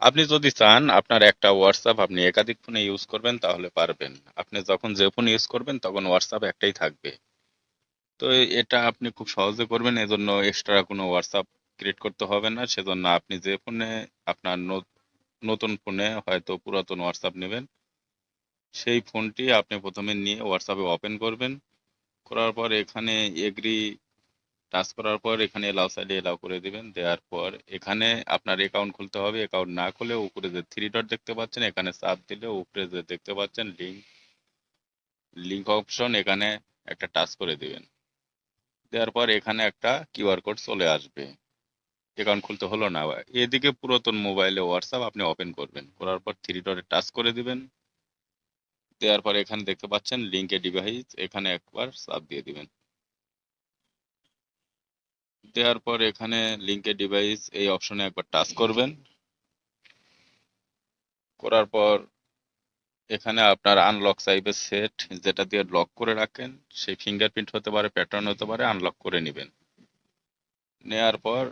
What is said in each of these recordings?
আপনি যদি চান আপনার একটা হোয়াটসঅ্যাপ আপনি একাধিক ফোনে ইউজ করবেন, তাহলে পারবেন। আপনি যখন যে ফোন ইউজ করবেন, তখন হোয়াটসঅ্যাপ একটাই থাকবে। তো এটা আপনি খুব সহজে করবেন, এজন্য এক্সট্রা কোনো হোয়াটসঅ্যাপ ক্রিয়েট করতে হবে না। সেজন্য আপনি যে ফোনে আপনার নতুন ফোনে হয়তো পুরাতন হোয়াটসঅ্যাপ নেবেন, সেই ফোনটি আপনি প্রথমে নিয়ে হোয়াটসঅ্যাপে ওপেন করবেন। করার পর এখানে এগ্রি টাচ করার পর এখানে এলাও সাইডে এলাও করে দিবেন। দেওয়ার পর এখানে আপনার অ্যাকাউন্ট খুলতে হবে। অ্যাকাউন্ট না খুলে উপরে যে থ্রি ডট দেখতে পাচ্ছেন, এখানে চাপ দিলে উপরে যে দেখতে পাচ্ছেন লিঙ্ক লিঙ্ক অপশন এখানে একটা টাচ করে দিবেন। দেওয়ার পর এখানে একটা কিউআর কোড চলে আসবে। অ্যাকাউন্ট খুলতে হলো না। এদিকে পুরাতন মোবাইলে হোয়াটসঅ্যাপ আপনি ওপেন করবেন। করার পর থ্রি ডটে টাচ করে দিবেন। দেওয়ার পর এখানে দেখতে পাচ্ছেন লিঙ্কে ডিভাইস এখানে একবার চাপ দিয়ে দিবেন। দেওয়ার পর এখানে লিঙ্কে ডিভাইস এই অপশনে একবার টাচ করবেন। করার পর এখানে আপনার আনলক চাইবে সেট যেটা দিয়ে লক করে রাখেন, সেই ফিঙ্গারপ্রিন্ট হতে পারে প্যাটার্ন হতে পারে আনলক করে নেবেন। নেয়ার পর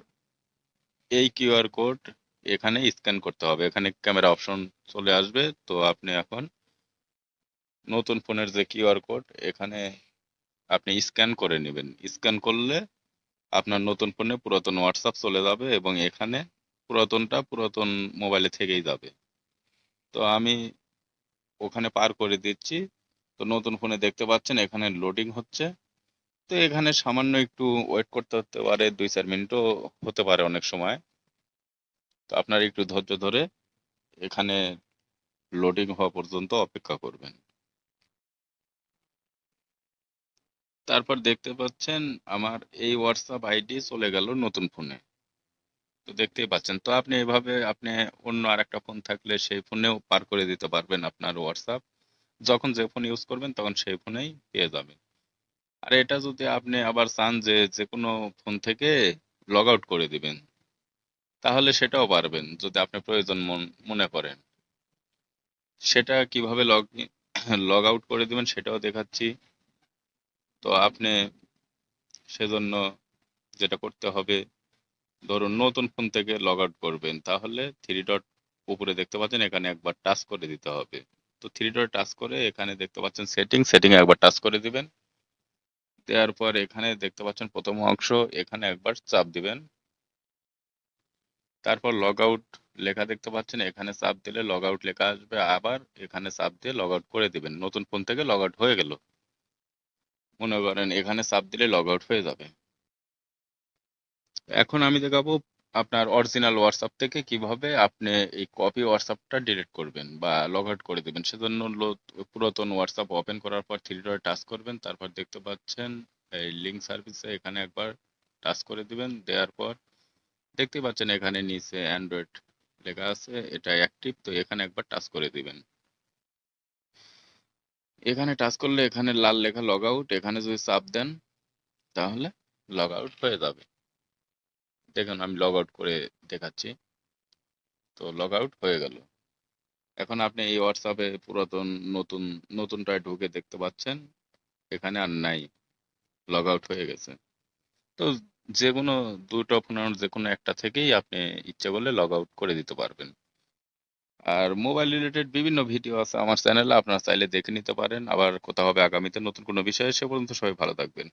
এই কিউআর কোড এখানে স্ক্যান করতে হবে। এখানে ক্যামেরা অপশন চলে আসবে। তো আপনি এখন নতুন ফোনের যে কিউআর কোড এখানে আপনি স্ক্যান করে নেবেন। স্ক্যান করলে আপনার নতুন ফোনে পুরাতন হোয়াটসঅ্যাপ চলে যাবে এবং এখানে পুরাতনটা পুরাতন মোবাইলে থেকেই যাবে। তো আমি ওখানে পার করে দিচ্ছি। তো নতুন ফোনে দেখতে পাচ্ছেন এখানে লোডিং হচ্ছে। তো এখানে সামান্য একটু ওয়েট করতে হতে পারে, দুই চার মিনিটও হতে পারে অনেক সময়। তো আপনার একটু ধৈর্য ধরে এখানে লোডিং হওয়া পর্যন্ত অপেক্ষা করবেন। তারপর দেখতে পাচ্ছেন আমার এই হোয়াটসঅ্যাপ আইডি চলে গেল নতুন ফোনে তো দেখতেই পাচ্ছেন, তো আপনি এভাবে আপনি অন্য আরেকটা ফোন থাকলে সেই ফোনেও পার করে দিতে পারবেন আপনার হোয়াটসঅ্যাপ যখন যে ফোন ইউজ করবেন তখন সেই ফোনেই পেয়ে যাবেন। আর এটা যদি আপনি আবার চান যে যে কোনো ফোন থেকে লগ আউট করে দিবেন, তাহলে সেটাও পারবেন যদি আপনি প্রয়োজন মন- মনে করেন। সেটা কীভাবে লগ লগ আউট করে দিবেন সেটাও দেখাচ্ছি। তো আপনি সেজন্য যেটা করতে হবে, ধরুন নতুন ফোন থেকে লগ আউট করবেন, তাহলে থ্রি ডট উপরে দেখতে পাচ্ছেন এখানে একবার টাচ করে দিতে হবে। তো থ্রি ডট টাচ করে এখানে দেখতে পাচ্ছেন সেটিং সেটিং একবার টাচ করে দিবেন। দেওয়ার পর এখানে দেখতে পাচ্ছেন প্রথম অংশ, এখানে একবার চাপ দিবেন। তারপর লগ আউট লেখা দেখতে পাচ্ছেন, এখানে চাপ দিলে লগ আউট লেখা আসবে, আবার এখানে চাপ দিয়ে লগ আউট করে দিবেন। নতুন ফোন থেকে লগ আউট হয়ে গেল। মনে করেন, এখানে চাপ দিলে লগ আউট হয়ে যাবে। এখন আমি দেখাবো আপনার অরিজিনাল হোয়াটসঅ্যাপ থেকে কীভাবে আপনি এই কপি হোয়াটসঅ্যাপটা ডিলিট করবেন বা লগ আউট করে দিবেন। সেজন্য পুরাতন হোয়াটসঅ্যাপ ওপেন করার পর থ্রি ডট টাচ করবেন, তারপর দেখতে পাচ্ছেন এই লিঙ্ক সার্ভিসে এখানে একবার টাচ করে দিবেন, দেওয়ার পর দেখতে পাচ্ছেন এখানে নিচে অ্যান্ড্রয়েড লেখা আছে, এটা অ্যাক্টিভ তো এখানে একবার টাচ করে দিবেন। এখানে টাচ করলে এখানে লাল লেখা লগ আউট এখানে যদি চাপ দেন, তাহলে লগ আউট হয়ে যাবে। দেখুন, আমি লগ আউট করে দেখাচ্ছি। তো লগ আউট হয়ে গেল। এখন আপনি এই হোয়াটসঅ্যাপে পুরাতন, নতুন, নতুনটায় ঢুকে দেখতে পাচ্ছেন, এখানে আর নাই। লগ আউট হয়ে গেছে। তো যে কোনো দুটো ফোনের যে কোনো একটা থেকেই আপনি ইচ্ছে করলে লগ আউট করে দিতে পারবেন। আর মোবাইল রিলেটেড বিভিন্ন ভিডিও আছে আমার চ্যানেলে আপনারা চাইলে দেখে নিতে পারেন। আবার কোথাও হবে আগামীতে নতুন কোনো বিষয়ে, সে পর্যন্ত সবাই ভালো থাকবেন।